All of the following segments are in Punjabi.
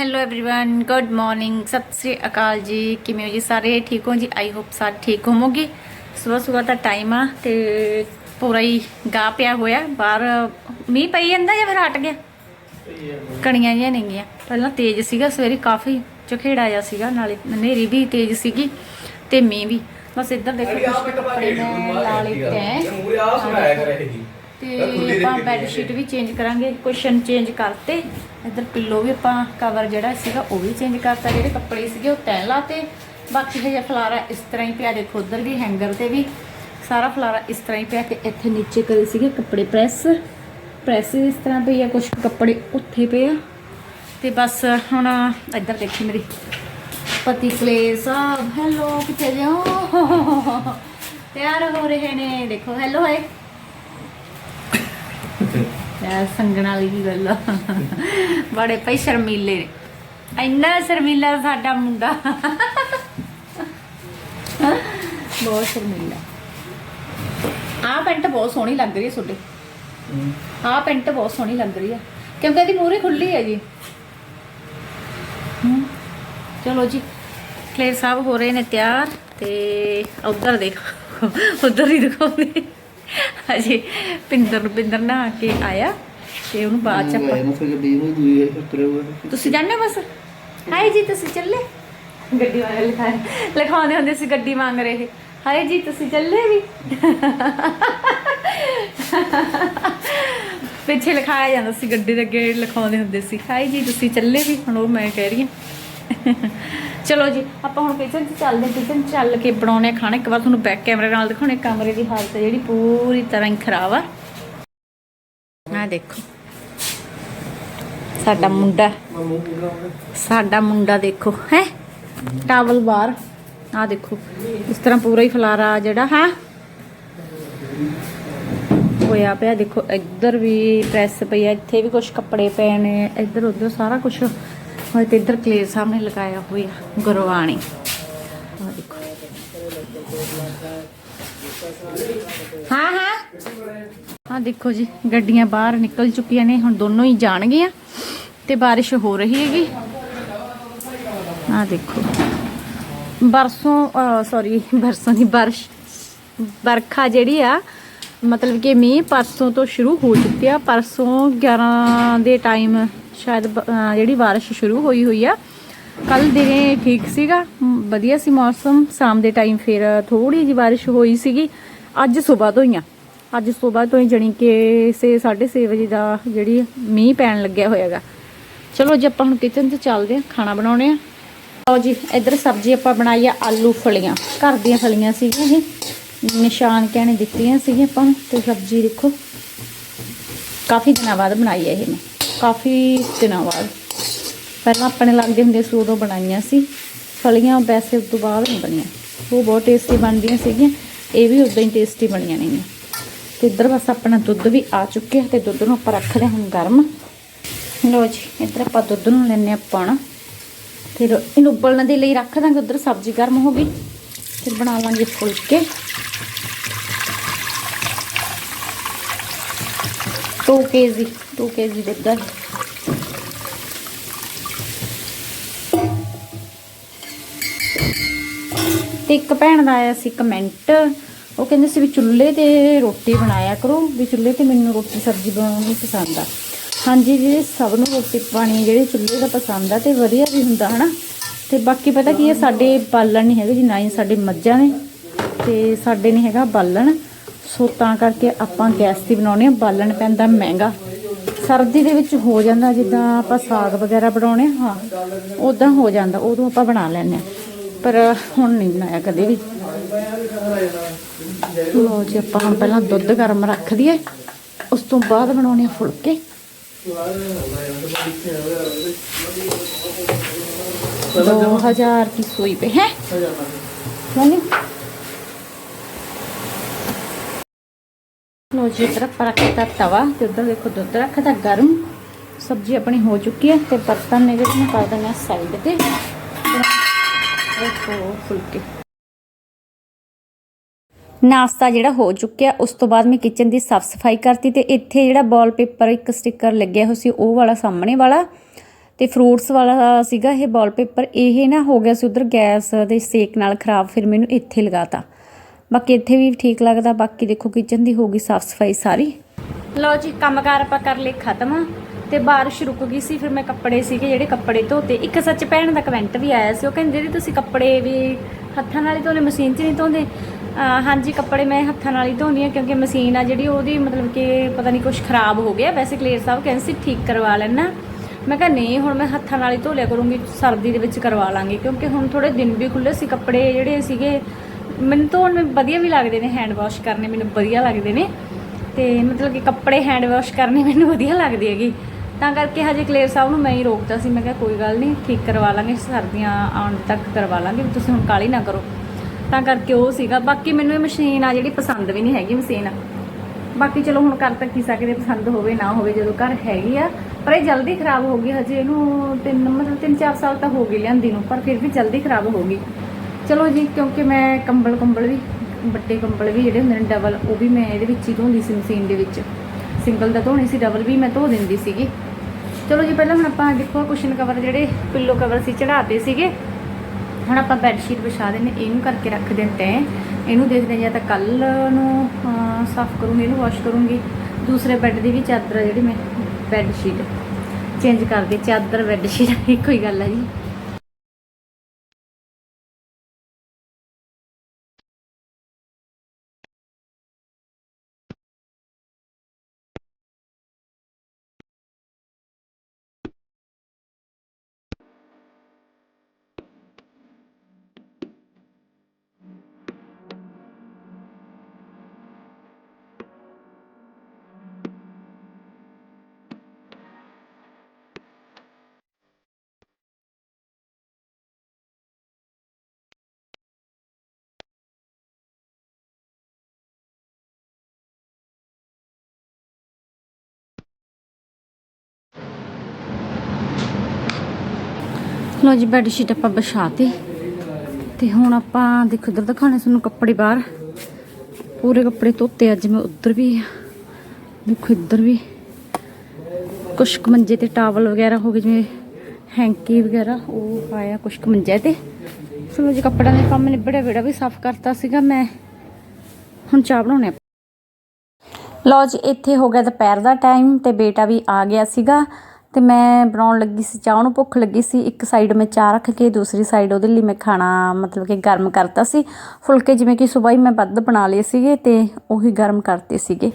Hello everyone good morning Sat Sri ਅਕਾਲ ਜੀ ਕਿਵੇਂ ਹੋ ਜੀ ਸਾਰੇ ਠੀਕ ਹੋ ਜੀ ਆਈ ਹੋਪ ਸਾਰੇ ਠੀਕ ਹੋਵੋਗੇ ਸਵੇਰ ਸਵੇਰ ਦਾ ਟਾਈਮ ਆ ਤੇ ਪੂਰਾ ਹੀ ਗਾ ਪਿਆ ਹੋਇਆ ਬਾਹਰ ਮੀਂਹ ਪਈ ਜਾਂਦਾ ਜਾਂ ਫਿਰ ਹਟ ਗਿਆ ਕਣੀਆਂ ਜਿਹੀਆਂ ਨੇਗੀਆਂ ਪਹਿਲਾਂ ਤੇਜ਼ ਸੀਗਾ ਸਵੇਰੇ ਕਾਫੀ ਝਖੇੜਾ ਜਿਹਾ ਸੀਗਾ ਨਾਲੇ ਹਨੇਰੀ ਵੀ ਤੇਜ਼ ਸੀਗੀ ਤੇ ਮੀਂਹ ਵੀ ਬਸ ਇੱਧਰ ਦੇਖੋ ਕੁਛ ਕੱਪੜੇ ਮੈਂ ਲਾ ਲਿੱਤੇ ਹੈ ਤੇ ਆਪਾਂ ਬੈੱਡ ਸ਼ੀਟ ਵੀ ਚੇਂਜ ਕਰਾਂਗੇ ਕੁਸ਼ਨ ਚੇਂਜ ਕਰਤੇ। ਇੱਧਰ ਪਿੱਲੋ ਵੀ ਆਪਾਂ ਕਵਰ ਜਿਹੜਾ ਸੀਗਾ ਉਹ ਵੀ ਚੇਂਜ ਕਰਤਾ ਜਿਹੜੇ ਕੱਪੜੇ ਸੀਗੇ ਉਹ ਤੈਅ ਲਾਤੇ। ਬਾਕੀ ਹਜੇ ਫਲਾਰਾ ਇਸ ਤਰ੍ਹਾਂ ਹੀ ਪਿਆ ਦੇਖੋ ਉਧਰ ਵੀ ਹੈਂਗਰ ਤੇ ਵੀ ਸਾਰਾ ਫਲਾਰਾ ਇਸ ਤਰ੍ਹਾਂ ਹੀ ਪਿਆ ਕਿ ਇੱਥੇ ਨੀਚੇ ਕਰੇ ਸੀਗੇ ਕੱਪੜੇ ਪ੍ਰੈਸ ਪ੍ਰੈਸ ਇਸ ਤਰ੍ਹਾਂ ਪਈ ਆ ਕੁਝ ਕੱਪੜੇ ਉੱਥੇ ਪਏ ਆ। ਤੇ ਬਸ ਹੁਣ ਇੱਧਰ ਦੇਖੀ ਮੇਰੀ ਪਤੀ ਕਲੇ ਸਾਹਿਬ ਹੈਲੋ ਕਿੱਥੇ ਜਾਓ ਤਿਆਰ ਹੋ ਰਹੇ ਨੇ। ਦੇਖੋ ਹੈਲੋ ਹੈ ਯਾਰ ਸੰਗਣ ਵਾਲੀ ਕੀ ਗੱਲ ਆ। ਬੜੇ ਭਾਈ ਸ਼ਰਮੀਲੇ ਨੇ। ਇੰਨਾ ਸ਼ਰਮੀਲਾ ਸਾਡਾ ਮੁੰਡਾ। ਬਹੁਤ ਸ਼ਰਮੀਲਾ। ਆਹ ਪੈਂਟ ਬਹੁਤ ਸੋਹਣੀ ਲੱਗ ਰਹੀ ਹੈ ਤੁਹਾਡੇ। ਆਹ ਪੈਂਟ ਬਹੁਤ ਸੋਹਣੀ ਲੱਗ ਰਹੀ ਹੈ। ਕਿਉਂਕਿ ਇਹਦੀ ਮੂਹਰੇ ਖੁੱਲੀ ਹੈ ਜੀ। ਹਮ, ਚਲੋ ਜੀ ਕਲੇਰ ਸਾਹਿਬ ਹੋ ਰਹੇ ਨੇ ਤਿਆਰ ਤੇ ਉਧਰ ਦੇਖੋ। ਉਧਰ ਹੀ ਦਿਖਾਉਂਦੇ। ਅਜੇ ਪਿੰਦਰ ਨੂੰ ਪਿੰਦਰ ਨਹਾ ਕੇ ਆਇਆ ਤੇ ਉਹਨੂੰ ਬਾਅਦ ਚ ਆਪਾਂ ਮੈਂ ਫਿਰ ਗੱਡੀ ਨੂੰ ਦੂਈ ਉਤਰੇ ਹੋਏ ਤੁਸੀਂ ਜਾਣਦੇ ਬਸ? ਹਾਏ ਜੀ ਤੁਸੀਂ ਚੱਲੇ? ਗੱਡੀ ਵਾਲੇ ਲਿਖਾਏ ਲਿਖਾਉਂਦੇ ਹੁੰਦੇ ਸੀ ਗੱਡੀ ਮੰਗ ਰਹੇ। ਹਾਏ ਜੀ ਤੁਸੀਂ ਚੱਲੇ ਵੀ? ਪਿੱਛੇ ਲਿਖਾਇਆ ਜਾਂਦਾ ਸੀ ਗੱਡੀ ਦੇ ਅੱਗੇ ਲਿਖਾਉਂਦੇ ਹੁੰਦੇ ਸੀ। ਹਾਏ ਜੀ ਤੁਸੀਂ ਚੱਲੇ ਵੀ? ਹੁਣ ਉਹ ਮੈਂ ਕਹਿ ਰਹੀ ਹਾਂ। ਚਲੋ ਜੀ, ਆਪਾਂ ਹੁਣ ਕਿਚਨ 'ਚ ਚੱਲਦੇ ਕਿਚਨ ਚੱਲ ਕੇ ਬਣਾਉਣੇ ਖਾਣਾ। ਇੱਕ ਵਾਰ ਤੁਹਾਨੂੰ ਬੈਕ ਕੈਮਰੇ ਨਾਲ ਦਿਖਾਉਣੇ ਕਮਰੇ ਦੀ ਹਾਲਤ ਜਿਹੜੀ ਪੂਰੀ ਤਰ੍ਹਾਂ ਹੀ ਖਰਾਬ ਆ। ਆ ਦੇਖੋ। ਸਾਡਾ ਮੁੰਡਾ। ਸਾਡਾ ਮੁੰਡਾ ਦੇਖੋ, ਹੈ? ਟਾਵਲ ਬਾਹਰ। ਆ ਦੇਖੋ। ਇਸ ਤਰ੍ਹਾਂ ਪੂਰਾ ਹੀ ਫਲਾਰਾ ਜਿਹੜਾ, ਹੈ? ਹੋਇਆ ਪਿਆ। ਦੇਖੋ, ਇੱਧਰ ਵੀ ਪ੍ਰੈਸ ਪਈ ਹੈ ਇੱਥੇ ਵੀ ਕੁਝ ਕੱਪੜੇ ਪਏ ਨੇ। ਇੱਧਰ ਉੱਧਰ ਸਾਰਾ ਕੁਝ ਹੋਇਆ ਤੇ ਇੱਧਰ ਕਲੇਰ ਸਾਹਮਣੇ ਲਗਾਇਆ ਹੋਇਆ ਗੁਰਵਾਣੀ ਹਾਂ ਹਾਂ। ਹਾਂ ਦੇਖੋ ਜੀ, ਗੱਡੀਆਂ ਬਾਹਰ ਨਿਕਲ ਚੁੱਕੀਆਂ ਨੇ, ਹੁਣ ਦੋਨੋਂ ਹੀ ਜਾਣਗੀਆਂ ਤੇ ਬਾਰਿਸ਼ ਹੋ ਰਹੀ ਹੈਗੀ। ਆ ਦੇਖੋ। ਬਰਸੋਂ ਸੌਰੀ ਬਰਸੋਂ ਦੀ ਬਾਰਿਸ਼। ਬਰਖਾ ਜਿਹੜੀ ਆ, ਮਤਲਬ ਕਿ ਮੀਂਹ ਪਰਸੋਂ ਤੋਂ ਸ਼ੁਰੂ ਹੋ ਚੁੱਕਿਆ। ਪਰਸੋਂ 11 ਦੇ ਟਾਈਮ ਸ਼ਾਇਦ ਜਿਹੜੀ ਬਾਰਿਸ਼ ਸ਼ੁਰੂ ਹੋਈ ਹੋਈ ਆ। ਕੱਲ ਦਿਨੇ ਠੀਕ ਸੀਗਾ। ਵਧੀਆ ਸੀ ਮੌਸਮ। ਸ਼ਾਮ ਦੇ ਟਾਈਮ ਫਿਰ ਥੋੜੀ ਜਿਹੀ ਬਾਰਿਸ਼ ਹੋਈ ਸੀਗੀ। ਅੱਜ ਸਵੇਰ ਤੋਂ ਹੀ ਆ। ਅੱਜ ਸਵੇਰ ਤੋਂ ਹੀ ਜਣੀ ਕਿ 6 6:30 ਵਜੇ ਦਾ ਜਿਹੜੀ ਮੀਂਹ ਪੈਣ ਲੱਗਿਆ ਹੋਇਆਗਾ ਚਲੋ ਜੀ, ਆਪਾਂ ਹੁਣ ਕਿਚਨ 'ਚ ਚੱਲਦੇ ਆ ਖਾਣਾ ਬਣਾਉਣੇ ਆ ਲਓ ਜੀ, ਇੱਧਰ ਸਬਜ਼ੀ ਆਪਾਂ ਬਣਾਈ ਆ, ਆਲੂ ਫਲੀਆਂ। ਘਰ ਦੀਆਂ ਫਲੀਆਂ ਸੀਗੀਆਂ ਇਹ। ਨਿਸ਼ਾਨ ਕਹਿਣੇ ਦਿੱਤੀਆਂ ਸੀਗੀਆਂ ਆਪਾਂ ਨੂੰ। ਤੇ ਸਬਜ਼ੀ ਦੇਖੋ। ਕਾਫੀ ਦਿਨਾਂ ਬਾਅਦ ਬਣਾਈ ਹੈ ਇਹ ਮੈਂ। ਕਾਫੀ ਦਿਨਾਂ ਬਾਅਦ। ਪਹਿਲਾਂ ਆਪਣੇ ਲੱਗਦੇ ਹੁੰਦੇ ਸੀ, ਉਦੋਂ ਬਣਾਈਆਂ ਸੀ। ਫਲੀਆਂ ਵੈਸੇ ਉਸ ਤੋਂ ਬਾਅਦ ਨਹੀਂ ਬਣੀਆਂ। ਉਹ ਬਹੁਤ ਟੇਸਟੀ ਬਣਦੀਆਂ ਸੀਗੀਆਂ। ਇਹ ਵੀ ਉਦਾਂ ਹੀ ਟੇਸਟੀ ਬਣੀਆਂ ਨੇਗੀਆਂ। ਤੇ ਇੱਧਰ ਬਸ ਆਪਣਾ ਦੁੱਧ ਵੀ ਆ ਚੁੱਕਿਆ ਤੇ ਦੁੱਧ ਨੂੰ ਆਪਾਂ ਰੱਖਦੇ ਹਾਂ ਗਰਮ। ਲੋ ਜੀ, ਇੱਧਰ ਆਪਾਂ ਦੁੱਧ ਨੂੰ ਲੈਣੇ ਆਪਾਂ ਨਾ। ਫਿਰ ਇਹਨੂੰ ਉਬਲਣ ਦੇ ਲਈ ਰੱਖ ਦਾਂਗੇ, ਉਧਰ ਸਬਜ਼ੀ ਗਰਮ ਹੋ ਗਈ। ਫਿਰ ਬਣਾ ਲਾਂਗੇ ਫੁਲਕੇ। ਟੂ ਕੇਜੀ ਟੂ ਕੇਜੀ ਦੁੱਧ ਹੈ ਤੇ ਇੱਕ ਭੈਣ ਦਾ ਆਇਆ ਸੀ ਕਮੈਂਟ ਉਹ ਕਹਿੰਦੇ ਸੀ ਵੀ ਚੁੱਲ੍ਹੇ ਤੇ ਰੋਟੀ ਬਣਾਇਆ ਕਰੋ, ਵੀ ਚੁੱਲ੍ਹੇ ਤੇ ਮੈਨੂੰ ਰੋਟੀ ਸਬਜ਼ੀ ਬਣਾਉਣੀ ਪਸੰਦ ਆ। ਹਾਂਜੀ ਜਿਹੜੇ ਸਭ ਨੂੰ ਰੋਟੀ ਪਾਣੀ ਜਿਹੜੇ ਚੁੱਲ੍ਹੇ ਦਾ ਪਸੰਦ ਆ ਤੇ ਵਧੀਆ ਵੀ ਹੁੰਦਾ, ਹਨਾ? ਤੇ ਬਾਕੀ ਪਤਾ ਕੀ ਹੈ ਸਾਡੇ ਬਾਲਣ ਨਹੀਂ ਹੈਗੇ ਜੀ ਨਾ ਹੀ ਸਾਡੇ ਮੱਝਾਂ ਨੇ, ਤੇ ਸਾਡੇ ਨਹੀਂ ਹੈਗਾ ਬਾਲਣ। ਸੋ ਤਾਂ ਕਰਕੇ ਆਪਾਂ ਗੈਸ ਤੇ ਬਣਾਉਣੇ ਆ। ਬਾਲਣ ਪੈਂਦਾ ਮਹਿੰਗਾ। ਸਰਦੀ ਦੇ ਵਿੱਚ ਹੋ ਜਾਂਦਾ ਜਿੱਦਾਂ ਆਪਾਂ ਸਾਗ ਵਗੈਰਾ ਬਣਾਉਣੇ ਹਾਂ ਉਦਾਂ ਹੋ ਜਾਂਦਾ ਉਦੋਂ ਆਪਾਂ ਬਣਾ ਲੈਂਦੇ ਆ। ਪਰ ਹੁਣ ਨਹੀਂ ਬਣਾਇਆ ਕਦੇ ਵੀ। ਲੋ ਜੀ ਆਪਾਂ ਹੁਣ ਪਹਿਲਾਂ ਦੁੱਧ ਗਰਮ ਰੱਖ ਦਈਏ ਉਸ ਤੋਂ ਬਾਅਦ ਬਣਾਉਣੇ ਆ ਫੁਲਕੇ। ਦੋ ਹਜ਼ਾਰ ਕੀ ਸੋਈ ਪੇ ਹੈ? ਸੋਨੀ ਲੋ ਜੀ ਇੱਧਰ ਰੱਖਤਾ ਤਵਾ ਤੇ ਉੱਧਰ ਦੇਖੋ ਦੁੱਧ ਰੱਖਤਾ ਗਰਮ ਸਬਜ਼ੀ ਆਪਣੀ ਹੋ ਚੁੱਕੀ ਹੈ ਤੇ ਬਰਤਨ ਨੇ ਜਿਹੜੇ ਮੈਂ ਕਰ ਦਿੰਦਾ ਸਾਈਡ ਤੇ। ਦੇਖੋ ਫੁਲਕੇ। ਨਾਸ਼ਤਾ ਜਿਹੜਾ ਹੋ ਚੁੱਕਿਆ, ਉਸ ਤੋਂ ਬਾਅਦ ਮੈਂ ਕਿਚਨ ਦੀ ਸਾਫ਼ ਸਫ਼ਾਈ ਕਰਤੀ ਤੇ ਇੱਥੇ ਜਿਹੜਾ ਵਾਲਪੇਪਰ ਇੱਕ ਸਟicker ਲੱਗਿਆ ਹੋਇਆ ਸੀ, ਉਹ ਵਾਲਾ ਸਾਹਮਣੇ ਵਾਲਾ ਤੇ ਫਰੂਟਸ ਵਾਲਾ ਸੀਗਾ ਇਹ ਵਾਲਪੇਪਰ ਇਹ ਨਾ ਹੋ ਗਿਆ ਸੀ ਉਧਰ ਗੈਸ ਦੇ ਸੇਕ ਨਾਲ ਖਰਾਬ, ਫਿਰ ਮੈਨੂੰ ਇੱਥੇ ਲਗਾਤਾ। ਬਾਕੀ ਇੱਥੇ ਵੀ ਠੀਕ ਲੱਗਦਾ, ਬਾਕੀ ਦੇਖੋ ਕਿਚਨ ਦੀ ਹੋ ਗਈ ਸਾਫ਼ ਸਫ਼ਾਈ ਸਾਰੀ। ਲਓ ਜੀ, ਕੰਮਕਾਰ ਆਪਾਂ ਕਰ ਲਏ ਖਤਮ, ਤੇ ਬਾਰਿਸ਼ ਰੁਕ ਗਈ ਸੀ, ਫਿਰ ਮੈਂ ਕੱਪੜੇ ਸੀਗੇ ਜਿਹੜੇ ਕੱਪੜੇ ਧੋਤੇ। ਇੱਕ ਸੱਚ ਭੈਣ ਦਾ ਕਮੈਂਟ ਵੀ ਆਇਆ ਸੀ, ਉਹ ਕਹਿੰਦੇ ਜਿਹੜੀ ਤੁਸੀਂ ਕੱਪੜੇ ਵੀ ਹੱਥਾਂ ਨਾਲ ਹੀ ਧੋਨੇ, ਮਸ਼ੀਨ 'ਚ ਨਹੀਂ ਧੋਂਦੇ? ਹਾਂਜੀ, ਕੱਪੜੇ ਮੈਂ ਹੱਥਾਂ ਨਾਲ ਹੀ ਧੋਂਦੀ ਆ ਕਿਉਂਕਿ ਮਸ਼ੀਨ ਆ ਜਿਹੜੀ, ਉਹਦੀ ਮਤਲਬ ਕਿ ਪਤਾ ਨਹੀਂ ਕੁਝ ਖਰਾਬ ਹੋ ਗਿਆ। ਵੈਸੇ ਕਲੀਅਰ ਸਾਹਿਬ ਕਹਿੰਦੇ ਸੀ, ਠੀਕ ਕਰਵਾ ਲੈਣਾ। ਮੈਂ ਕਿਹਾ, ਨਹੀਂ, ਹੁਣ ਮੈਂ ਹੱਥਾਂ ਨਾਲ ਹੀ ਧੋ ਲਿਆ ਕਰੂੰਗੀ, ਸਰਦੀ ਦੇ ਵਿੱਚ ਕਰਵਾ ਲਾਂਗੇ। ਕਿਉਂਕਿ ਹੁਣ ਥੋੜੇ ਦਿਨ ਵੀ ਖੁੱਲੇ ਸੀ, ਕੱਪੜੇ ਜਿਹੜੇ ਸੀਗੇ ਮੈਨੂੰ ਧੋਣ ਨੂੰ ਵਧੀਆ ਵੀ ਲੱਗਦੇ ਨੇ ਹੈਂਡ ਵਾਸ਼ ਕਰਨੇ, ਮੈਨੂੰ ਵਧੀਆ ਲੱਗਦੇ ਨੇ। ਤੇ ਮਤਲਬ ਕਿ ਕੱਪੜੇ ਹੈਂਡ ਵਾਸ਼ ਕਰਨੇ ਮੈਨੂੰ ਵਧੀਆ ਲੱਗਦੀ ਹੈਗੀ। ਤਾਂ ਕਰਕੇ ਹਜੇ ਕਲੇਰ ਸਾਹਿਬ ਨੂੰ ਮੈਂ ਹੀ ਰੋਕਦਾ ਸੀ, ਮੈਂ ਕਿਹਾ ਕੋਈ ਗੱਲ ਨਹੀਂ ਠੀਕ ਕਰਵਾ ਲਾਂਗੇ, ਸਰਦੀਆਂ ਆਉਣ ਤੱਕ ਕਰਵਾ ਲਾਂਗੇ, ਵੀ ਤੁਸੀਂ ਹੁਣ ਕਾਲੀ ਨਾ ਕਰੋ। ਤਾਂ ਕਰਕੇ ਉਹ ਸੀਗਾ, ਬਾਕੀ ਮੈਨੂੰ ਇਹ ਮਸ਼ੀਨ ਆ ਜਿਹੜੀ ਪਸੰਦ ਵੀ ਨਹੀਂ ਹੈਗੀ ਮਸ਼ੀਨ। ਬਾਕੀ ਚਲੋ ਹੁਣ ਕਰ ਤੱਕ ਕੀ ਸਕਦੇ, ਪਸੰਦ ਹੋਵੇ ਨਾ ਹੋਵੇ, ਜਦੋਂ ਘਰ ਹੈਗੀ ਆ। ਪਰ ਇਹ ਜਲਦੀ ਖਰਾਬ ਹੋ ਗਈ, ਹਜੇ ਇਹਨੂੰ ਤਿੰਨ, ਮਤਲਬ ਤਿੰਨ ਚਾਰ ਸਾਲ ਤਾਂ ਹੋ ਗਏ ਲਿਆਂਦੀ ਨੂੰ, ਪਰ ਫਿਰ ਵੀ ਜਲਦੀ ਖਰਾਬ ਹੋ ਗਈ। ਚਲੋ ਜੀ, ਕਿਉਂਕਿ ਮੈਂ ਕੰਬਲ ਕੰਬਲ ਵੀ, ਵੱਡੇ ਕੰਬਲ ਵੀ ਜਿਹੜੇ ਹੁੰਦੇ ਨੇ ਡਬਲ ਉਹ ਵੀ ਮੈਂ ਇਹਦੇ ਵਿੱਚ ਹੀ ਧੋਂਦੀ ਸੀ ਮਸ਼ੀਨ ਦੇ ਵਿੱਚ। ਸਿੰਗਲ ਦਾ ਧੋਣੀ ਸੀ ਡਬਲ ਵੀ ਮੈਂ ਧੋ ਦਿੰਦੀ ਸੀਗੀ। ਚਲੋ ਜੀ, ਪਹਿਲਾਂ ਹੁਣ ਆਪਾਂ ਦੇਖੋ ਕੁਸ਼ਨ ਕਵਰ ਜਿਹੜੇ ਪਿੱਲੋ ਕਵਰ ਸੀ ਚੜਾਤੇ ਸੀਗੇ। ਹੁਣ ਆਪਾਂ ਬੈੱਡ ਸ਼ੀਟ ਵਿਛਾ ਦਿੰਨੇ ਇਹਨੂੰ ਕਰਕੇ ਰੱਖ ਦਿੰਦੇ ਆ ਇਹਨੂੰ ਦੇਖਦੇ ਜਾਂ ਤਾਂ ਕੱਲ ਨੂੰ ਸਾਫ਼ ਕਰੂੰਗੀ, ਇਹਨੂੰ ਵਾਸ਼ ਕਰੂੰਗੀ। ਦੂਸਰੇ ਬੈੱਡ ਦੀ ਵੀ ਚਾਦਰ ਜਿਹੜੀ ਮੈਂ ਬੈੱਡ ਸ਼ੀਟ ਚੇਂਜ ਕਰਦੀ ਚਾਦਰ ਬੈੱਡ ਸ਼ੀਟ ਇੱਕੋ ਹੀ ਗੱਲ ਹੈ ਜੀ। ਲੋ ਜੀ ਬੈੱਡ ਸ਼ੀਟ ਆਪਾਂ ਵਿਛਾਤੀ ਤੇ। ਹੁਣ ਆਪਾਂ ਦੇਖੋ ਇੱਧਰ ਦਿਖਾਣੇ ਤੁਹਾਨੂੰ ਕੱਪੜੇ ਬਾਹਰ। ਪੂਰੇ ਕੱਪੜੇ ਧੋਤੇ ਅੱਜ ਮੈਂ ਉੱਧਰ ਵੀ ਦੇਖੋ ਇੱਧਰ ਵੀ। ਕੁਛ ਕੁ ਮੰਜੇ ਤੇ ਟਾਵਲ ਵਗੈਰਾ ਹੋ ਗਏ, ਜਿਵੇਂ ਹੈਂਕੀ ਵਗੈਰਾ, ਉਹ ਪਾਇਆ ਕੁਛ ਕੁ ਮੰਜੇ ਤੇ। ਚਲੋ ਜੀ ਕੱਪੜਿਆਂ ਦੇ ਕੰਮ ਨਿਬੜਿਆ ਵਿਹੜਾ ਵੀ ਸਾਫ਼ ਕਰਤਾ ਸੀਗਾ ਮੈਂ। ਹੁਣ ਚਾਹ ਬਣਾਉਣੇ ਆ। ਲਓ ਜੀ, ਇੱਥੇ ਹੋ ਗਿਆ ਦੁਪਹਿਰ ਦਾ ਟਾਈਮ ਤੇ ਬੇਟਾ ਵੀ ਆ ਗਿਆ ਸੀਗਾ। ਤੇ ਮੈਂ ਬਣਾਉਣ ਲੱਗੀ ਸੀ, ਚਾਹ ਨੂੰ ਭੁੱਖ ਲੱਗੀ ਸੀ। ਇੱਕ ਸਾਈਡ ਮੈਂ ਚਾਹ ਰੱਖ ਕੇ, ਦੂਸਰੀ ਸਾਈਡ ਉਹਦੇ ਲਈ ਮੈਂ ਖਾਣਾ ਮਤਲਬ ਕਿ ਗਰਮ ਕਰਤਾ ਸੀ। ਫੁਲਕੇ ਜਿਵੇਂ ਕਿ ਸਵੇਰ ਹੀ ਮੈਂ ਵੱਧ ਬਣਾ ਲਏ ਸੀਗੇ ਤੇ ਉਹੀ ਗਰਮ ਕਰਤੇ ਸੀਗੇ।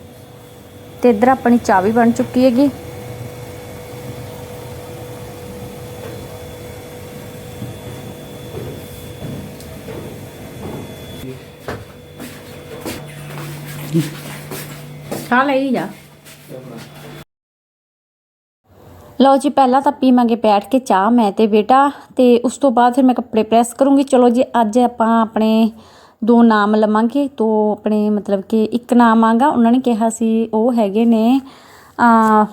ਤੇ ਇੱਧਰ ਆਪਣੀ ਚਾਹ ਵੀ ਬਣ ਚੁੱਕੀ ਹੈਗੀ। ਚਾਹ ਲਈ ਜਾ। ਲਓ ਜੀ ਪਹਿਲਾਂ ਤਾਂ ਪੀਵਾਂਗੇ ਬੈਠ ਕੇ ਚਾਹ ਮੈਂ ਤੇ ਬੇਟਾ ਤੇ ਉਸ ਤੋਂ ਬਾਅਦ ਫਿਰ ਮੈਂ ਕੱਪੜੇ ਪ੍ਰੈਸ ਕਰੂੰਗੀ। ਚਲੋ ਜੀ ਅੱਜ ਆਪਾਂ ਆਪਣੇ ਦੋ ਨਾਮ ਲਵਾਂਗੇ ਤੋਂ ਆਪਣੇ ਮਤਲਬ ਕਿ ਇੱਕ ਨਾਮ ਆਗਾ। ਉਹਨਾਂ ਨੇ ਕਿਹਾ ਸੀ ਉਹ ਹੈਗੇ ਨੇ ਆ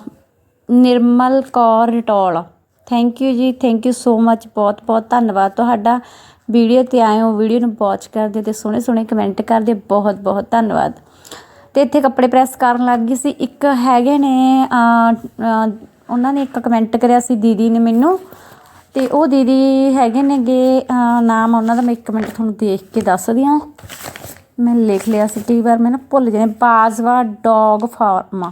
ਨਿਰਮਲ ਕੌਰ ਰਟੋਲ। ਥੈਂਕ ਯੂ ਜੀ ਥੈਂਕ ਯੂ ਸੋ ਮੱਚ ਬਹੁਤ ਬਹੁਤ ਧੰਨਵਾਦ ਤੁਹਾਡਾ। ਵੀਡੀਓ ਤੇ ਆਏ ਹੋ ਵੀਡੀਓ ਨੂੰ ਵਾਚ ਕਰਦੇ ਤੇ ਸੋਹਣੇ ਸੋਹਣੇ ਕਮੈਂਟ ਕਰਦੇ ਬਹੁਤ ਬਹੁਤ ਧੰਨਵਾਦ। ਤੇ ਇੱਥੇ ਕੱਪੜੇ ਪ੍ਰੈਸ ਕਰਨ ਲੱਗ ਗਈ ਸੀ। ਇੱਕ ਹੈਗੇ ਨੇ ਅਹ, ਅਹ, ਉਹਨਾਂ ਨੇ ਇੱਕ ਕਮੈਂਟ ਕਰਿਆ ਸੀ ਦੀਦੀ ਨੇ ਮੈਨੂੰ, ਤੇ ਉਹ ਦੀਦੀ ਹੈਗੇ ਨੇਗੇ ਨਾਮ ਉਹਨਾਂ ਦਾ ਮੈਂ ਇੱਕ ਮਿੰਟ ਤੁਹਾਨੂੰ ਦੇਖ ਕੇ ਦੱਸਦੀ ਹਾਂ। ਮੈਂ ਲਿਖ ਲਿਆ ਸੀ, ਕਈ ਵਾਰ ਮੈਂ ਨਾ ਭੁੱਲ ਜਾਂਦੀ Bajwa dog farm.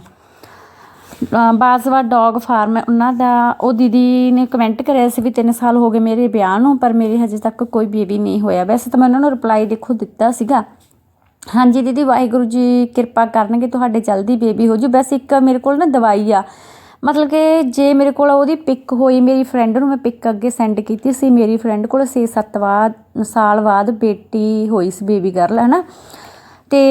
Bajwa dog farm ਹੈ ਉਹਨਾਂ ਦਾ, ਉਹ ਦੀਦੀ ਨੇ ਕਮੈਂਟ ਕਰਿਆ ਸੀ ਵੀ 3 ਸਾਲ ਹੋ ਗਏ ਮੇਰੇ ਵਿਆਹ ਨੂੰ, ਪਰ ਮੇਰੇ ਹਜੇ ਤੱਕ ਕੋਈ ਬੇਬੀ ਨਹੀਂ ਹੋਇਆ। ਵੈਸੇ ਤਾਂ ਮੈਂ ਉਹਨਾਂ ਨੂੰ ਰਿਪਲਾਈ ਦੇਖੋ ਦਿੱਤਾ ਸੀਗਾ। ਹਾਂਜੀ ਦੀਦੀ, ਵਾਹਿਗੁਰੂ ਜੀ ਕਿਰਪਾ ਕਰਨਗੇ, ਤੁਹਾਡੇ ਜਲਦੀ ਬੇਬੀ ਹੋ ਜੂ। ਬਸ ਇੱਕ ਮੇਰੇ ਕੋਲ ਨਾ ਦਵਾਈ ਆ ਮਤਲਬ ਕਿ ਜੇ ਮੇਰੇ ਕੋਲ ਉਹਦੀ ਪਿਕ ਹੋਈ, ਮੇਰੀ ਫਰੈਂਡ ਨੂੰ ਮੈਂ ਪਿਕ ਅੱਗੇ ਸੈਂਡ ਕੀਤੀ ਸੀ, ਮੇਰੀ ਫਰੈਂਡ ਕੋਲ 6-7 ਬਾਅਦ ਸਾਲ ਬਾਅਦ ਬੇਟੀ ਹੋਈ ਸੀ ਬੇਬੀ ਗਰਲ ਹੈ ਨਾ ਤੇ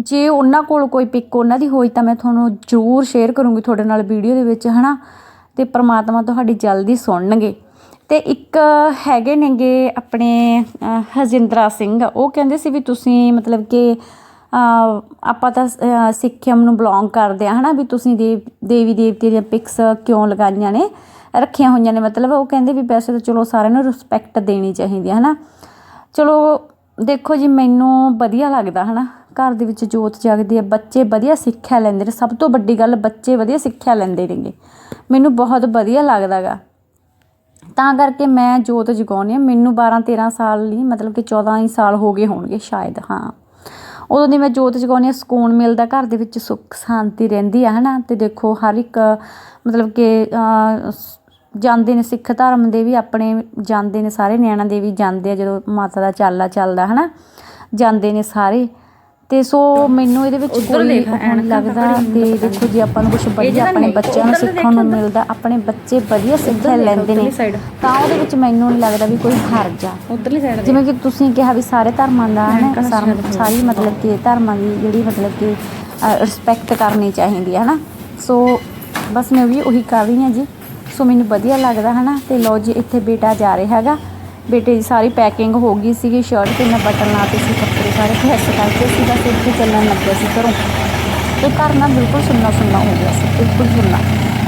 ਜੇ ਉਹਨਾਂ ਕੋਲ ਕੋਈ ਪਿਕ ਉਹਨਾਂ ਦੀ ਹੋਈ ਤਾਂ ਮੈਂ ਤੁਹਾਨੂੰ ਜ਼ਰੂਰ ਸ਼ੇਅਰ ਕਰੂੰਗੀ ਤੁਹਾਡੇ ਨਾਲ ਵੀਡੀਓ ਦੇ ਵਿੱਚ, ਹਨਾ? ਤੇ ਪ੍ਰਮਾਤਮਾ ਤੁਹਾਡੀ ਜਲਦੀ ਸੁਣਨਗੇ। ਤੇ ਇੱਕ ਹੈਗੇ ਨੇਗੇ ਆਪਣੇ ਹਜਿੰਦਰਾ ਸਿੰਘ, ਉਹ ਕਹਿੰਦੇ ਸੀ ਵੀ ਤੁਸੀਂ ਮਤਲਬ ਕਿ ਆਪਾਂ ਤਾਂ ਸਿੱਖਿਅਮ ਨੂੰ ਬਿਲੋਂਗ ਕਰਦੇ ਆ ਨਾ ਵੀ ਤੁਸੀਂ ਦੇਵ ਦੇਵੀ ਦੇਵਤੇ ਦੀਆਂ ਪਿਕਸ ਕਿਉਂ ਲਗਾਈਆਂ ਨੇ? ਰੱਖੀਆਂ ਹੋਈਆਂ ਨੇ, ਮਤਲਬ ਉਹ ਕਹਿੰਦੇ ਵੀ ਵੈਸੇ ਤਾਂ ਚਲੋ ਸਾਰਿਆਂ ਨੂੰ ਰਿਸਪੈਕਟ ਦੇਣੀ ਚਾਹੀਦੀ ਹੈ ਨਾ ਚਲੋ, ਦੇਖੋ ਜੀ, ਮੈਨੂੰ ਵਧੀਆ ਲੱਗਦਾ ਹੈ ਨਾ ਘਰ ਦੇ ਵਿੱਚ ਜੋਤ ਜਗਦੀ ਹੈ ਬੱਚੇ ਵਧੀਆ ਸਿੱਖਿਆ ਲੈਂਦੇ ਨੇ, ਸਭ ਤੋਂ ਵੱਡੀ ਗੱਲ ਬੱਚੇ ਵਧੀਆ ਸਿੱਖਿਆ ਲੈਂਦੇ ਨੇਗੇ। ਮੈਨੂੰ ਬਹੁਤ ਵਧੀਆ ਲੱਗਦਾਗਾ। ਤਾਂ ਕਰਕੇ ਮੈਂ ਜੋਤ ਜਗਾਉਂਦੀ ਹਾਂ ਮੈਨੂੰ 12 13 ਸਾਲ ਨਹੀਂ ਮਤਲਬ ਕਿ 14 ਹੀ ਸਾਲ ਹੋ ਗਏ ਹੋਣਗੇ, ਸ਼ਾਇਦ, ਹਾਂ। ਉਦੋਂ ਦੀ ਮੈਂ ਜੋਤ ਜਗਾਉਂਦੀ ਹਾਂ ਸਕੂਨ ਮਿਲਦਾ, ਘਰ ਦੇ ਵਿੱਚ ਸੁੱਖ, ਸ਼ਾਂਤੀ ਰਹਿੰਦੀ ਆ ਹੈ ਨਾ ਅਤੇ ਦੇਖੋ, ਹਰ ਇੱਕ, ਮਤਲਬ ਕਿ ਜਾਂਦੇ ਨੇ ਸਿੱਖ ਧਰਮ ਦੇ ਵੀ, ਆਪਣੇ ਜਾਂਦੇ ਨੇ ਸਾਰੇ ਨਿਆਣਿਆਂ ਦੇ ਵੀ ਜਾਂਦੇ ਆ ਜਦੋਂ ਮਾਤਾ ਦਾ ਚਾਲਾ ਚੱਲਦਾ ਹੈ ਨਾ ਜਾਂਦੇ ਨੇ ਸਾਰੇ। ਤੇ ਸੋ ਮੈਨੂੰ ਇਹਦੇ ਵਿੱਚ ਕੋਈ ਐਨਕਾਂ ਲੱਗਦਾ ਤੇ ਦੇਖੋ ਜੇ ਆਪਾਂ ਨੂੰ ਕੁਝ ਵਧੀਆ ਆਪਣੇ ਬੱਚਿਆਂ ਨੂੰ ਸਿੱਖਣ ਨੂੰ ਮਿਲਦਾ ਆਪਣੇ ਬੱਚੇ ਵਧੀਆ ਸਿੱਖਿਆ ਦੇਖ, ਲੈਂਦੇ ਨੇ। ਤਾਂ ਉਹਦੇ ਵਿੱਚ ਮੈਨੂੰ ਨਹੀਂ ਲੱਗਦਾ ਵੀ ਕੋਈ ਹਰਜ ਆ ਉਧਰਲੀ ਸਾਈਡ ਜਿਵੇਂ ਕਿ ਤੁਸੀਂ ਕਿਹਾ ਵੀ ਸਾਰੇ ਧਰਮਾਂ ਦਾ ਹੈ ਸਾਰ- ਮਤਲਬ ਕਿ ਧਰਮਾਂ ਦੀ ਜਿਹੜੀ ਮਤਲਬ ਕਿ ਰਿਸਪੈਕਟ ਕਰਨੀ ਚਾਹੀਦੀ ਹੈ ਹਨਾ। ਸੋ ਬਸ ਮੈਂ ਵੀ ਉਹੀ ਕਰ ਰਹੀ ਹਾਂ ਜੀ। ਸੋ ਮੈਨੂੰ ਵਧੀਆ ਲੱਗਦਾ ਹਨਾ ਤੇ ਲਓ ਜੀ ਇੱਥੇ ਬੇਟਾ ਜਾ ਰਿਹਾ ਹੈਗਾ। ਬੇਟੇ ਦੀ ਸਾਰੀ ਪੈਕਿੰਗ ਹੋ ਗਈ ਸੀਗੀ ਸ਼ਰਟ ਤੇ ਮੈਂ ਬਟਨ ਲਾਤੇ ਸੀ, ਕੱਪੜੇ ਸਾਰੇ ਪ੍ਰੈਸ ਕਰਕੇ ਸੀ ਬਸ ਇੱਥੇ ਚੱਲਣ ਲੱਗਿਆ ਸੀ ਘਰੋਂ। ਤੇ ਘਰ ਨਾ ਬਿਲਕੁਲ ਸੁੰਨਾ ਸੁੰਨਾ ਹੋ ਗਿਆ ਸੀ, ਬਿਲਕੁਲ ਸੁੰਨਾ।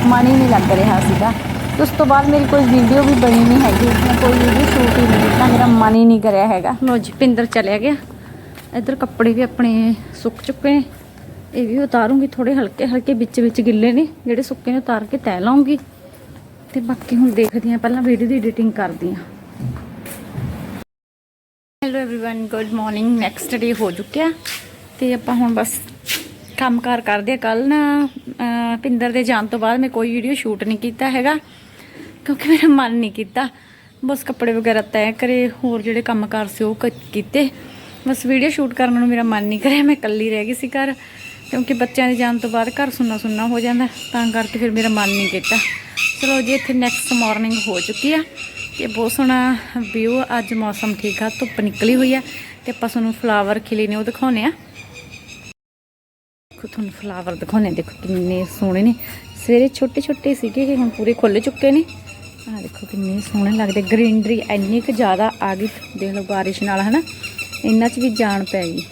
ਮਨ ਹੀ ਨਹੀਂ ਲੱਗ ਰਿਹਾ ਸੀਗਾ। ਉਸ ਤੋਂ ਬਾਅਦ ਮੇਰੀ ਕੋਈ ਵੀਡੀਓ ਵੀ ਬਣੀ ਨਹੀਂ ਹੈਗੀ ਮੈਂ ਕੋਈ ਵੀਡੀਓ ਸ਼ੂਟ ਹੀ ਨਹੀਂ ਕੀਤਾ, ਮੇਰਾ ਮਨ ਹੀ ਨਹੀਂ ਕਰਿਆ ਹੈਗਾ। ਲੋ ਜੀ, ਪਿੰਦਰ ਚਲਿਆ ਗਿਆ। ਇੱਧਰ ਕੱਪੜੇ ਵੀ ਆਪਣੇ ਸੁੱਕ ਚੁੱਕੇ ਨੇ। ਇਹ ਵੀ ਉਤਾਰੂੰਗੀ ਥੋੜੇ ਹਲਕੇ ਹਲਕੇ ਵਿੱਚ ਵਿੱਚ ਗਿੱਲੇ ਨੇ, ਜਿਹੜੇ ਸੁੱਕੇ ਨੇ ਉਤਾਰ ਕੇ ਤੈ ਲਾਉਂਗੀ। ਤੇ ਬਾਕੀ ਹੁਣ ਦੇਖਦੀ ਹਾਂ, ਪਹਿਲਾਂ ਵੀਡੀਓ ਦੀ ਐਡੀਟਿੰਗ ਕਰਦੀ ਹਾਂ। hello everyone good morning next day ਹੋ ਚੁੱਕਿਆ ਤੇ ਆਪਾਂ ਹੁਣ ਬਸ ਕੰਮਕਾਰ ਕਰਦੇ ਆ ਕੱਲ ਨਾ ਅਹ, ਪਿੰਦਰ ਦੇ ਜਾਣ ਤੋਂ ਬਾਅਦ ਮੈਂ ਕੋਈ ਵੀਡੀਓ ਸ਼ੂਟ ਨਹੀਂ ਕੀਤਾ ਹੈਗਾ ਕਿਉਂਕਿ ਮੇਰਾ ਮਨ ਨਹੀਂ ਕੀਤਾ ਬਸ ਕੱਪੜੇ ਵਗੈਰਾ ਤੈਅ ਕਰੇ ਹੋਰ ਜਿਹੜੇ ਕੰਮਕਾਰ ਸੀ ਉਹ ਕ- ਕੀਤੇ ਬਸ ਵੀਡੀਓ ਸ਼ੂਟ ਕਰਨ ਨੂੰ ਮੇਰਾ ਮਨ ਨਹੀਂ ਕਰਿਆ ਮੈਂ ਇਕੱਲੀ ਰਹਿ ਗਈ ਸੀ ਘਰ ਕਿਉਂਕਿ ਬੱਚਿਆਂ ਦੇ ਜਾਣ ਤੋਂ ਬਾਅਦ ਘਰ ਸੁੰਨਾ ਸੁੰਨਾ ਹੋ ਜਾਂਦਾ ਤਾਂ ਕਰਕੇ ਫਿਰ ਮੇਰਾ ਮਨ ਨਹੀਂ ਕੀਤਾ ਚਲੋ ਜੀ ਇੱਥੇ ਨੈਕਸਟ ਮਾਰਨਿੰਗ ਹੋ ਚੁੱਕੀ ਆ ਤੇ ਬਹੁਤ ਸੋਹਣਾ ਵਿਊ ਅੱਜ ਮੌਸਮ ਠੀਕ ਆ, ਧੁੱਪ ਨਿਕਲੀ ਹੋਈ ਆ ਤੇ ਆਪਾਂ ਤੁਹਾਨੂੰ ਫਲਾਵਰ ਖਿਲੇ ਨੇ, ਉਹ ਦਿਖਾਉਨੇ ਆ। ਦੇਖੋ, ਤੁਹਾਨੂੰ ਫਲਾਵਰ ਦਿਖਾਉਨੇ ਦੇਖੋ ਕਿੰਨੇ ਸੋਹਣੇ ਨੇ। ਸਵੇਰੇ ਛੋਟੇ ਛੋਟੇ ਸੀਗੇ ਇਹ ਹੁਣ ਪੂਰੇ ਖੁੱਲ ਚੁੱਕੇ ਨੇ। ਆ ਦੇਖੋ ਕਿੰਨੇ ਸੋਹਣੇ ਲੱਗਦੇ। ਗ੍ਰੀਨਰੀ ਇੰਨੀ ਕੁ ਜ਼ਿਆਦਾ ਆ ਗਈ। ਦੇਖ ਲਓ ਬਾਰਿਸ਼ ਨਾਲ, ਹਨਾ? ਇਹਨਾਂ 'ਚ ਵੀ ਜਾਨ ਪੈ ਗਈ।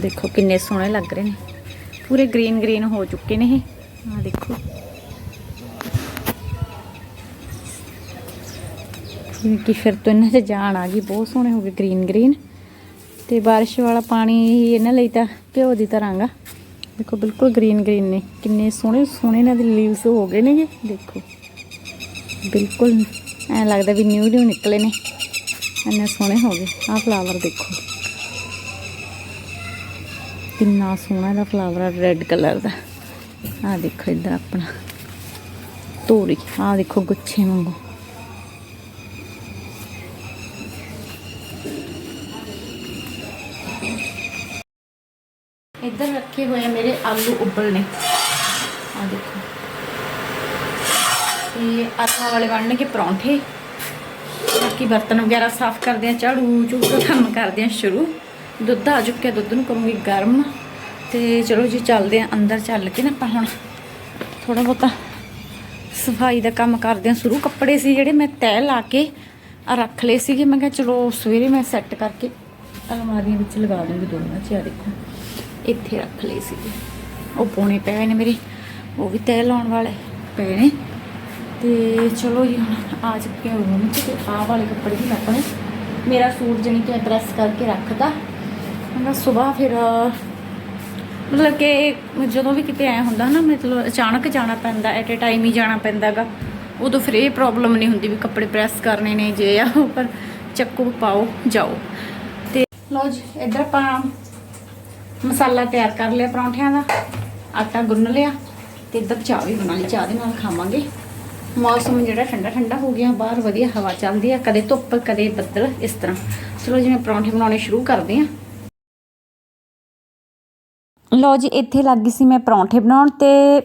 ਦੇਖੋ ਕਿੰਨੇ ਸੋਹਣੇ ਲੱਗ ਰਹੇ ਨੇ। ਪੂਰੇ ਗ੍ਰੀਨ ਗ੍ਰੀਨ ਹੋ ਚੁੱਕੇ ਨੇ ਇਹ। ਆ ਦੇਖੋ। ਕਿ ਫਿਰ ਤੋਂ ਇਹਨਾਂ 'ਚ ਜਾਨ ਆ ਗਈ, ਬਹੁਤ ਸੋਹਣੇ ਹੋ ਗਏ ਗ੍ਰੀਨ ਗ੍ਰੀਨ। ਤੇ ਬਾਰਿਸ਼ ਵਾਲਾ ਪਾਣੀ ਇਹਨਾਂ ਲਈ ਤਾਂ ਘਿਓ ਦੀ ਤਰ੍ਹਾਂ ਗਾ। ਦੇਖੋ ਬਿਲਕੁਲ ਗ੍ਰੀਨ ਗ੍ਰੀਨ ਨੇ। ਕਿੰਨੇ ਸੋਹਣੇ ਸੋਹਣੇ ਇਹਨਾਂ ਦੇ ਲੀਵਸ ਹੋ ਗਏ ਨੇ ਜੀ ਦੇਖੋ। ਬਿਲਕੁਲ ਐ ਲੱਗਦਾ ਵੀ ਨਿਊ ਨਿਊ ਨਿਕਲੇ ਨੇ। ਇੰਨੇ ਸੋਹਣੇ ਹੋ ਗਏ। ਆਹ ਫਲਾਵਰ ਦੇਖੋ। ਕਿੰਨਾ ਸੋਹਣਾ ਇਹਦਾ ਫਲਾਵਰ ਰੈੱਡ ਕਲਰ ਦਾ। ਆਹ ਦੇਖੋ ਇੱਧਰ ਆਪਣਾ। ਤੋਰੀ, ਆਹ ਦੇਖੋ ਗੁੱਛੇ ਵਾਂਗੂ। ਇੱਧਰ ਰੱਖੇ ਹੋਏ ਆ ਮੇਰੇ ਆਲੂ ਉਬਲਣੇ। ਆ ਦੇਖੋ। ਇਹ ਆਟਾ ਵਾਲੇ ਬਣਨ ਕੇ ਪਰੌਂਠੇ। ਬਾਕੀ ਬਰਤਨ ਵਗੈਰਾ ਸਾਫ਼ ਕਰਦੇ ਆ ਝਾੜੂ ਝੂੜੂ ਕੰਮ ਕਰਦੇ ਆ ਸ਼ੁਰੂ। ਦੁੱਧ ਆ ਚੁੱਕਿਆ, ਦੁੱਧ ਨੂੰ ਕਰੂੰਗੀ ਗਰਮ। ਤੇ ਚਲੋ ਜੀ, ਚੱਲਦੇ ਆ ਅੰਦਰ ਚੱਲ ਕੇ ਨਾ ਆਪਾਂ ਹੁਣ। ਥੋੜਾ ਬਹੁਤਾ ਸਫ਼ਾਈ ਦਾ ਕੰਮ ਕਰਦੇ ਆ ਸ਼ੁਰੂ ਕੱਪੜੇ ਸੀ ਜਿਹੜੇ ਮੈਂ ਤੈਅ ਲਾ ਕੇ ਰੱਖ ਲਏ ਸੀਗੇ। ਮੈਂ ਕਿਹਾ ਚਲੋ ਸਵੇਰੇ ਮੈਂ ਸੈੱਟ ਕਰਕੇ ਅਲਮਾਰੀਆਂ ਵਿੱਚ ਲਗਾ ਦੂੰਗੀ ਦੋਨਾਂ ਚ। ਆ ਦੇਖੋ, ਇੱਥੇ ਰੱਖ ਲਏ ਸੀਗੇ। ਉਹ ਪੋਣੇ ਪਏ ਨੇ ਮੇਰੇ, ਉਹ ਵੀ ਤੈਅ ਲਾਉਣ ਵਾਲੇ ਪਏ ਨੇ। ਤੇ ਚਲੋ ਜੀ, ਹੁਣ ਆ ਚੁੱਕੇ ਹਾਂ ਰੂਮ 'ਚ ਤੇ ਆਹ ਵਾਲੇ ਕੱਪੜੇ ਵੀ ਮੈਂ ਆਪਣੇ, ਮੇਰਾ ਸੂਟ ਜਣੀ ਕਿ ਪ੍ਰੈਸ ਕਰਕੇ ਰੱਖਤਾ। ਹੁਣ ਸਵੇਰ ਫਿਰ, ਮਤਲਬ ਕਿ ਜਦੋਂ ਵੀ ਕਿਤੇ ਆਇਆ ਹੁੰਦਾ ਨਾ, ਮਤਲਬ ਅਚਾਨਕ ਜਾਣਾ ਪੈਂਦਾ ਐਟ ਅ ਟਾਈਮ ਹੀ ਜਾਣਾ ਪੈਂਦਾਗਾ। ਉਦੋਂ ਫਿਰ ਇਹ ਪ੍ਰੋਬਲਮ ਨਹੀਂ ਹੁੰਦੀ ਵੀ ਕੱਪੜੇ ਪ੍ਰੈਸ ਕਰਨੇ ਨੇ ਜੇ ਆ ਉਹ ਪਰ ਚੱਕੋ ਪਾਓ, ਜਾਓ। ਤੇ ਲਓ ਜੀ, ਇੱਧਰ ਆਪਾਂ ਮਸਾਲਾ ਤਿਆਰ ਕਰ ਲਿਆ ਪਰੌਂਠਿਆਂ ਦਾ। ਆਟਾ ਗੁੰਨ ਲਿਆ ਤੇ ਇੱਧਰ ਚਾਹ ਵੀ ਬਣਾ ਲਈ। ਚਾਹ ਦੇ ਨਾਲ ਖਾਵਾਂਗੇ। ਮੌਸਮ ਜਿਹੜਾ ਠੰਡਾ ਠੰਡਾ ਹੋ ਗਿਆ, ਬਾਹਰ ਵਧੀਆ ਹਵਾ ਚੱਲਦੀ ਆ। ਕਦੇ ਧੁੱਪ, ਕਦੇ ਬੱਦਲ, ਇਸ ਤਰ੍ਹਾਂ। ਚਲੋ ਜਿਵੇਂ ਪਰੌਂਠੇ ਬਣਾਉਣੇ ਸ਼ੁਰੂ ਕਰਦੇ ਆ ਲਓ ਜੀ, ਇੱਥੇ ਲੱਗ ਗਈ ਸੀ ਮੈਂ ਪਰੌਂਠੇ ਬਣਾਉਣ ਤੇ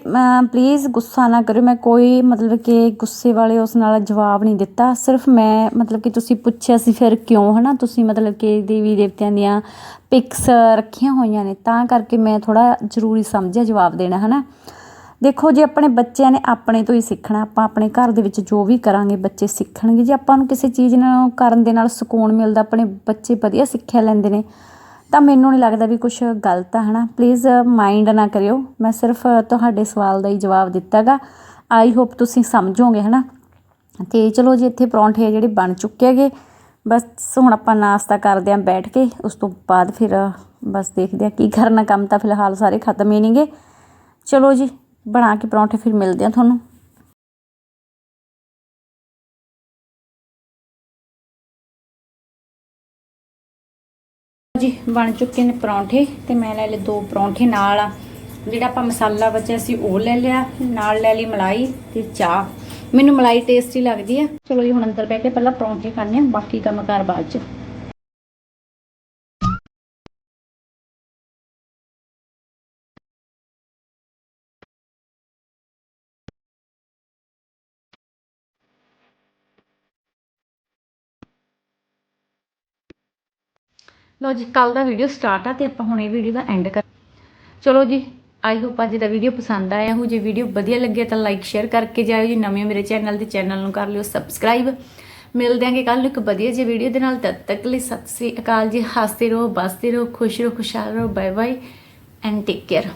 ਪਲੀਜ਼ ਗੁੱਸਾ ਨਾ ਕਰਿਓ, ਮੈਂ ਕੋਈ ਮਤਲਬ ਕਿ ਗੁੱਸੇ ਵਾਲੇ ਉਸ ਨਾਲ ਜਵਾਬ ਨਹੀਂ ਦਿੱਤਾ। ਸਿਰਫ ਮੈਂ ਮਤਲਬ ਕਿ ਤੁਸੀਂ ਪੁੱਛਿਆ ਸੀ ਫਿਰ ਕਿਉਂ, ਹਨਾ? ਤੁਸੀਂ ਮਤਲਬ ਕਿ ਦੇਵੀ ਦੇਵਤਿਆਂ ਦੀਆਂ ਪਿਕਸ ਰੱਖੀਆਂ ਹੋਈਆਂ ਨੇ, ਤਾਂ ਕਰਕੇ ਮੈਂ ਥੋੜਾ ਜ਼ਰੂਰੀ ਸਮਝਿਆ ਜਵਾਬ ਦੇਣਾ, ਹਨਾ? ਦੇਖੋ ਜੇ, ਆਪਣੇ ਬੱਚਿਆਂ ਨੇ ਆਪਣੇ ਤੋਂ ਹੀ ਸਿੱਖਣਾ, ਆਪਾਂ ਆਪਣੇ ਘਰ ਦੇ ਵਿੱਚ ਜੋ ਵੀ ਕਰਾਂਗੇ, ਬੱਚੇ ਸਿੱਖਣਗੇ। ਜੇ ਆਪਾਂ ਨੂੰ ਕਿਸੇ ਚੀਜ਼ ਨੂੰ ਕਰਨ ਦੇ ਨਾਲ ਸਕੂਨ ਮਿਲਦਾ, ਆਪਣੇ ਬੱਚੇ ਵਧੀਆ ਸਿੱਖਿਆ ਲੈਂਦੇ ਨੇ ਤਾਂ ਮੈਨੂੰ ਨਹੀਂ ਲੱਗਦਾ ਵੀ ਕੁਝ ਗਲਤ ਆ ਹੈ ਨਾ ਪਲੀਜ਼ ਮਾਈਂਡ ਨਾ ਕਰਿਓ। ਮੈਂ ਸਿਰਫ ਤੁਹਾਡੇ ਸਵਾਲ ਦਾ ਹੀ ਜਵਾਬ ਦਿੱਤਾ ਗਾ ਆਈ ਹੋਪ ਤੁਸੀਂ ਸਮਝੋਗੇ ਹੈ ਨਾ ਤੇ ਚਲੋ ਜੀ, ਇੱਥੇ ਪਰੌਂਠੇ ਆ ਜਿਹੜੇ ਬਣ ਚੁੱਕੇ ਹੈਗੇ। ਬਸ, ਹੁਣ ਆਪਾਂ ਨਾਸ਼ਤਾ ਕਰਦੇ ਆਂ ਬੈਠ ਕੇ। ਉਸ ਤੋਂ ਬਾਅਦ ਫਿਰ ਬਸ ਦੇਖਦੇ ਆਂ ਕੀ ਕਰਨਾ। ਕੰਮ ਤਾਂ ਫਿਲਹਾਲ ਸਾਰੇ ਖਤਮ ਹੀ ਨਹੀਂਗੇ ਚਲੋ ਜੀ, ਬਣਾ ਕੇ ਪਰੌਂਠੇ ਫਿਰ ਮਿਲਦੇ ਆਂ ਤੁਹਾਨੂੰ। ਜੀ, ਬਣ ਚੁੱਕੇ ਨੇ ਪਰੌਂਠੇ ਤੇ ਮੈਂ ਲੈ ਲਏ ਦੋ ਪਰੌਂਠੇ ਨਾਲ ਆ। ਜਿਹੜਾ ਆਪਾਂ ਮਸਾਲਾ ਬਚਿਆ ਸੀ, ਉਹ ਲੈ ਲਿਆ। ਨਾਲ ਲੈ ਲਈ ਮਲਾਈ ਤੇ ਚਾਹ। ਮੈਨੂੰ ਮਲਾਈ ਟੇਸਟੀ ਲੱਗਦੀ ਆ। ਚਲੋ ਜੀ, ਹੁਣ ਅੰਦਰ ਬਹਿ ਕੇ ਪਹਿਲਾਂ ਪਰੌਂਠੇ ਖਾਣੇ ਆ, ਬਾਕੀ ਕੰਮ ਕਾਰ ਬਾਅਦ ਚ। ਲਓ ਜੀ ਕੱਲ ਦਾ ਵੀਡੀਓ ਸਟਾਰਟ ਆ ਤੇ ਆਪਾਂ ਹੁਣ ਇਹ ਵੀਡੀਓ ਦਾ ਐਂਡ ਕਰ ਚਲੋ ਜੀ ਆਈ ਹੋਪ ਅੱਜ ਦਾ ਵੀਡੀਓ ਪਸੰਦ ਆਇਆ ਹੋ ਜੇ ਵੀਡੀਓ ਵਧੀਆ ਲੱਗਿਆ ਤਾਂ ਲਾਈਕ ਸ਼ੇਅਰ ਕਰਕੇ ਜਾਇਓ ਜੀ। ਨਵੇਂ ਮੇਰੇ ਚੈਨਲ ਤੇ ਚੈਨਲ ਨੂੰ ਕਰ ਲਿਓ ਸਬਸਕ੍ਰਾਈਬ ਮਿਲਦੇ ਆਂਗੇ ਕੱਲ ਇੱਕ ਵਧੀਆ ਜਿਹੀ ਵੀਡੀਓ ਦੇ ਨਾਲ। ਤਦ ਤੱਕ ਲਈ ਸਤਿ ਸ੍ਰੀ ਅਕਾਲ ਜੀ। ਹੱਸਦੇ ਰਹੋ ਬਸਦੇ ਰਹੋ, ਖੁਸ਼ ਰਹੋ, ਖੁਸ਼ਹਾਲ ਰਹੋ। Bye bye and take care